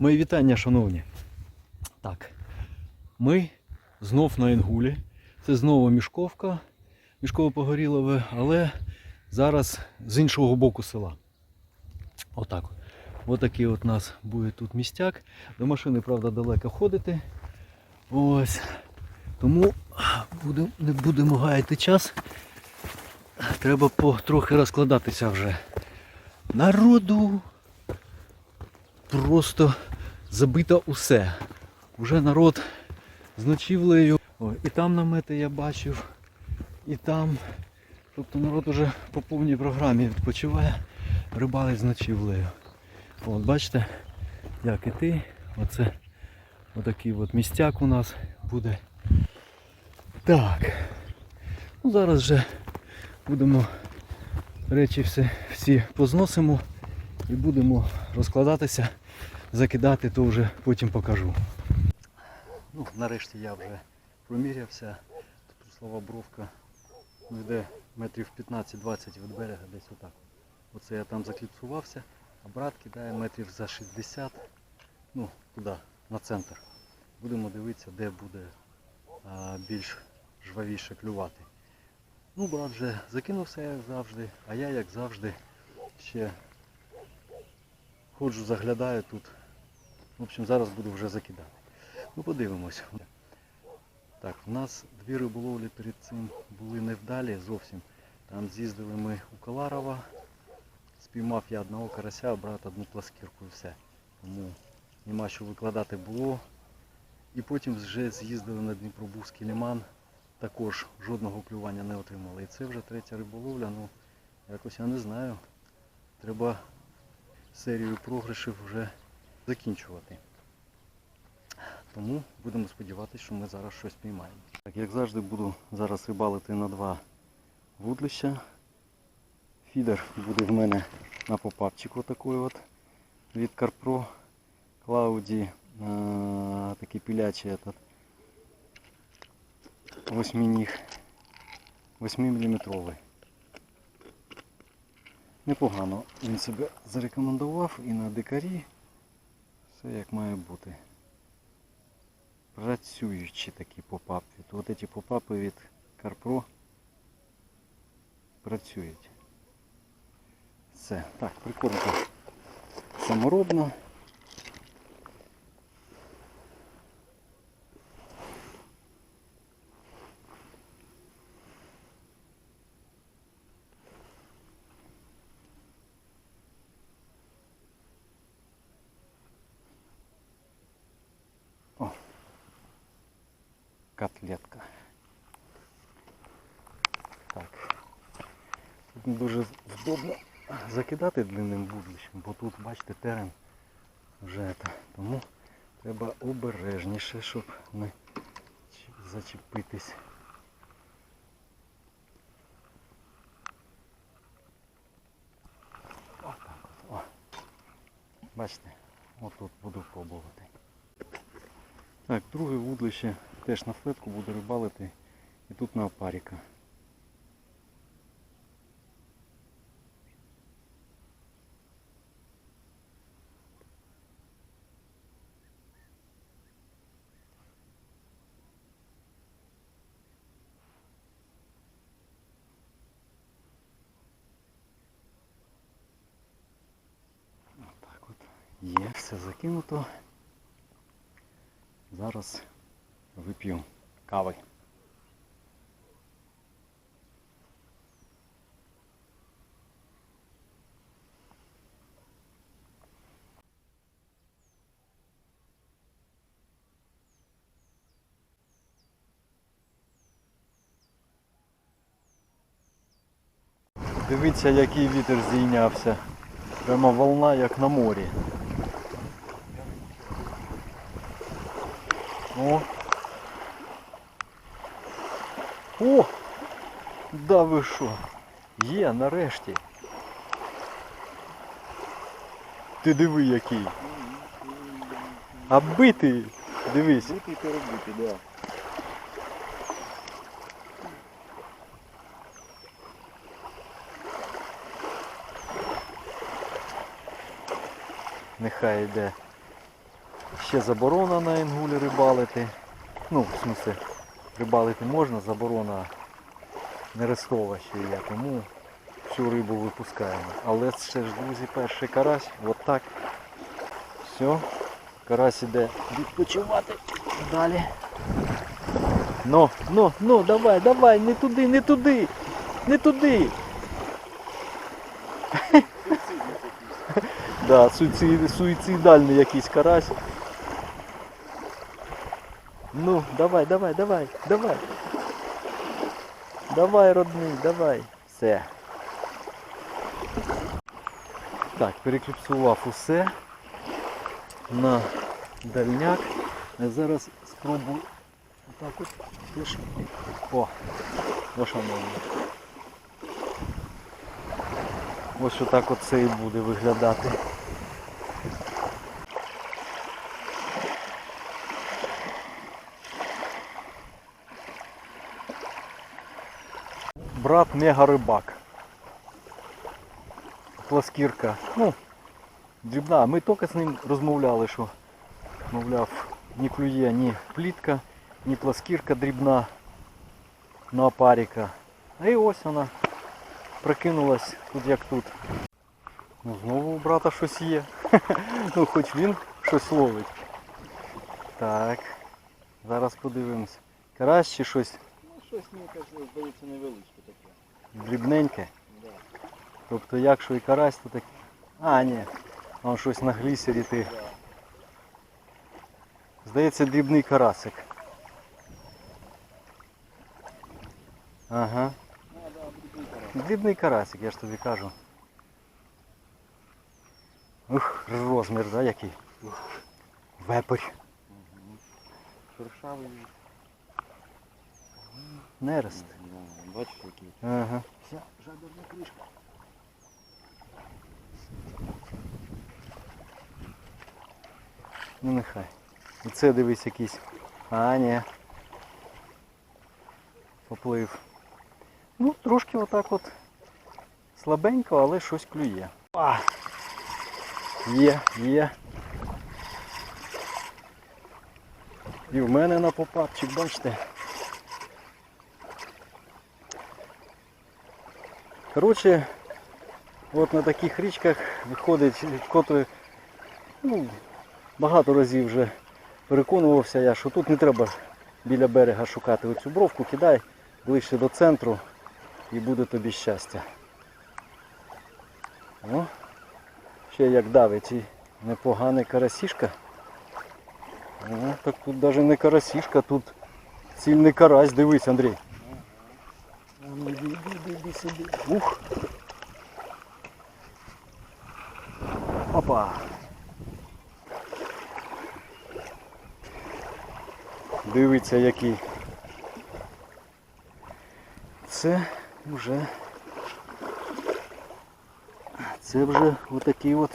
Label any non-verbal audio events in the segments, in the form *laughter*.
Мої вітання, шановні. Так, ми знов на Інгулі. Це знову мішковка, мішково погорілове, але зараз з іншого боку села. Отак. Отакий от нас буде тут містяк. До машини, правда, далеко ходити. Ось. Тому будем, не будемо гаяти час. Треба потрохи розкладатися вже. Народу просто забито усе. Уже народ з ночівлею. І там намети я бачив, і там. Тобто народ уже по повній програмі відпочиває, рибалить з ночівлею. От бачите, як іти. Оце отакий от містяк у нас буде. Так. Ну, зараз вже будемо речі всі, всі позносимо і будемо розкладатися, закидати, то вже потім покажу. Ну, нарешті я вже промірявся. Тут слова бровка ну, йде метрів 15-20 від берега, десь отак. Оце я там закліпсувався, а брат кидає метрів за 60, ну, туди, на центр. Будемо дивитися, де буде а, більш жвавіше клювати. Ну, брат вже закинувся, як завжди, а я, як завжди, ще ходжу, заглядаю тут. В общем, зараз буду вже закидати. Ну, подивимось. Так, в нас дві риболовлі перед цим були невдалі зовсім. Там з'їздили ми у Каларова, спіймав я одного карася, брат одну пласкірку і все. Тому нема що викладати було. І потім вже з'їздили на Дніпробузький лиман. Також жодного клювання не отримали. І це вже третя риболовля, ну якось я не знаю. Треба серію програшів вже закінчувати. Тому будемо сподіватися, що ми зараз щось піймаємо. Так, як завжди буду зараз рибалити на два вудлища. Фідер буде в мене на попапчику такий от від Карпро Клауді. Такий пілячий этот. Восьминіг. 8 мм. Непогано він себе зарекомендував і на дикарі. Все як має бути. Працюючі такі попапи. От ці попапи від Карпро працюють. Все. Так, прикормка саморобна. О, котлетка. Так. Тут дуже вдобно закидати длинним вуглищем, бо тут, бачите, терен вже це. Тому треба обережніше, щоб не зачепитись. Бачите, отут буду пробувати. Так, друге вудлище теж на флетку буду рибалити і тут на опаріка. Отак от. Є, все закинуто. Зараз вип'ю кави. Дивіться, який вітер зійнявся. Прямо волна, як на морі. О! О! Да ви що? Є, нарешті. Ти диви який. А битий! Дивись. Битий перебитий, да. Нехай йде. Ще заборона на інгулі рибалити. Ну, в смысле, рибалити можна, заборона нерестова ще є, тому всю рибу випускаємо. Але ще ж, друзі, перший карась, от так. Все, карась іде відпочивати далі. Ну, ну, ну, давай, давай, не туди, не туди, не туди. *laughs* Да, суїцид, суїцидальний якийсь карась. Ну, давай, давай, давай, давай. Давай, родний, давай. Все. Так, перекліпсував усе на дальняк. Я зараз спробую отак от теж. О, ось воно. Ось отак от і буде виглядати. Брат мега рибак. Пласкірка. Ну, дрібна. Ми тільки з ним розмовляли, що мовляв, ні клює, ні плітка, ні пласкірка дрібна на опаріка. А і ось вона прикинулась тут як тут. Ну, знову у брата щось є. *laughs* ну хоч він щось ловить. Так. Зараз подивимось. Чи щось щось мені кажеться, здається, невеличке таке. дрібненьке. Да. Тобто якщо і карась, то так. А, ні. Там щось на глісері ти. Да. Здається, дрібний карасик. Ага. Ну, да, дрібний карасик, я ж тобі кажу. Ух, розмір, да, який? Вепрь. Мгм. Шершавий. Нерест. Бачиш, який. Ага. Вся жаберна кришка. Ну нехай. І це дивись якийсь. А, ні. Поплив. Ну, трошки отак от слабенько, але щось клює. А! Є, є. І в мене на попапчик, бачите. Коротше, от на таких річках виходить, котрі, ну, багато разів вже переконувався я, що тут не треба біля берега шукати оцю бровку, кидай ближче до центру і буде тобі щастя. О, ще як давить і непоганий карасішка. О, так тут навіть не карасішка, тут цільний карась, дивись, Андрій. Ну, іди, іди, іди сюди. Ух. Опа. Дивиться який. Це вже це вже отакий от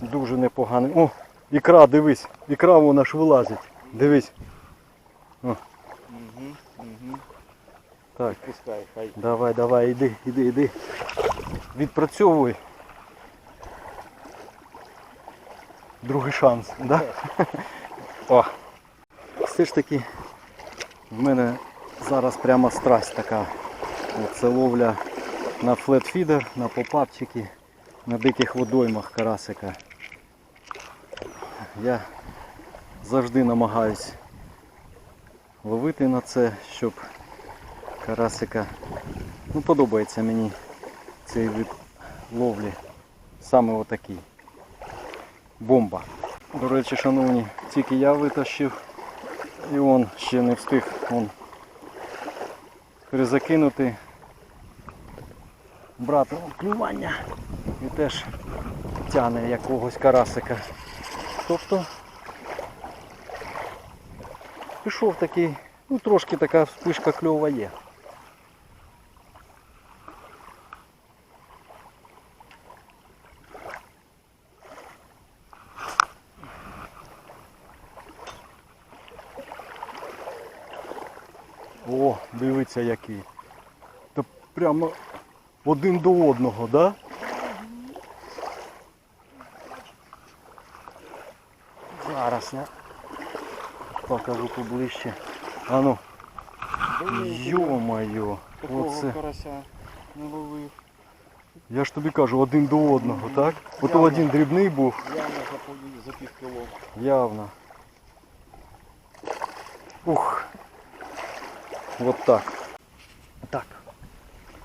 дуже непоганий. О, ікра, дивись, ікра вона ж вилазить. Дивись. Угу. Так. Пускай, хай. Давай, давай, іди, іди, іди. Відпрацьовуй. Другий шанс, да? О. Все ж таки в мене зараз прямо страсть така. Це ловля на флетфідер, на попапчики, на диких водоймах карасика. Я завжди намагаюсь ловити на це, щоб карасика. Ну подобається мені цей вид ловлі. Саме отакий. Бомба. До речі, шановні, тільки я витащив і он ще не встиг он перезакинути брати клювання і теж тяне якогось карасика. Тобто пішов такий, ну трошки така вспишка кльова є. О, дивиться який. Та прямо один до одного, да? Зараз я покажу поближче. А ну, йо-моє, оце. карася не ловив. Я ж тобі кажу, один до одного, так? Ото Явно. один дрібний був, Явно за, за півкіло. явно. Ух. Вот так. Так.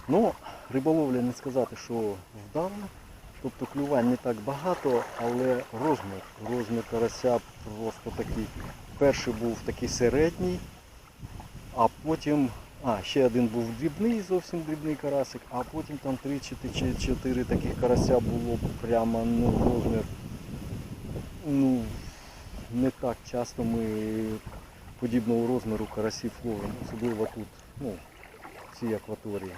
Ну, риболовля не сказати, що вдала. Тобто клювань не так багато, але розмір. Розмір карася просто такий. Перший був такий середній, а потім. А, ще один був дрібний, зовсім дрібний карасик, а потім там 3 чи 4 таких карася було прямо ну, розмір. Ну, не так часто ми подібного розміру карасів ловимо, особливо тут, ну, в цій акваторії.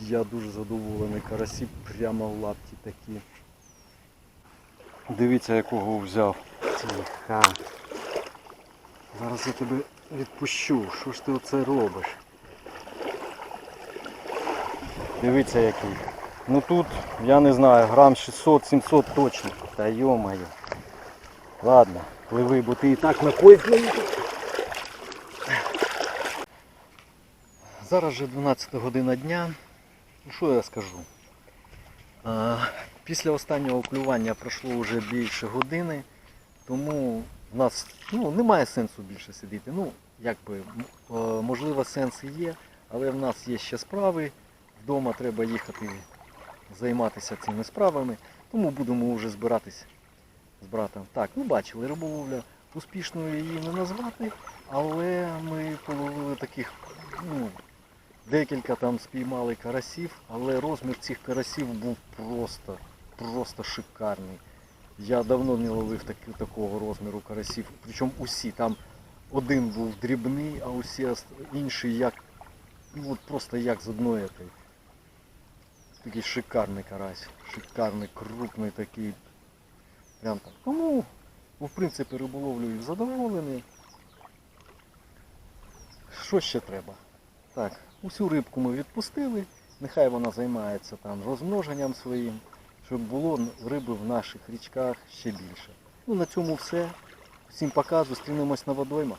Я дуже задоволений, карасі прямо в лапті такі. Дивіться, якого взяв. Тиха. Зараз я тебе відпущу. Що ж ти оце робиш? Дивіться який. Ну тут, я не знаю, грам 600-700 точно. Та йо-моє. Ладно, пливи, бо ти і так на Зараз вже 12 година дня. Що я скажу? Після останнього клювання пройшло вже більше години, тому в нас ну, немає сенсу більше сидіти. Ну, якби, можливо, сенс і є, але в нас є ще справи. Вдома треба їхати займатися цими справами, тому будемо вже збиратись з братом. Так, ну бачили, риболовля успішною її не назвати, але ми половили таких, ну, декілька там спіймали карасів, але розмір цих карасів був просто, просто шикарний. Я давно не ловив таки, такого розміру карасів. Причому усі. Там один був дрібний, а усі інші як, ну от просто як з одної. Такий шикарний карась. Шикарний, крупний такий. Прям так. Тому, в принципі, риболовлею задоволений. Що ще треба? Так, усю рибку ми відпустили, нехай вона займається там розмноженням своїм, щоб було риби в наших річках ще більше. Ну на цьому все. Всім пока, зустрінемось на водоймах.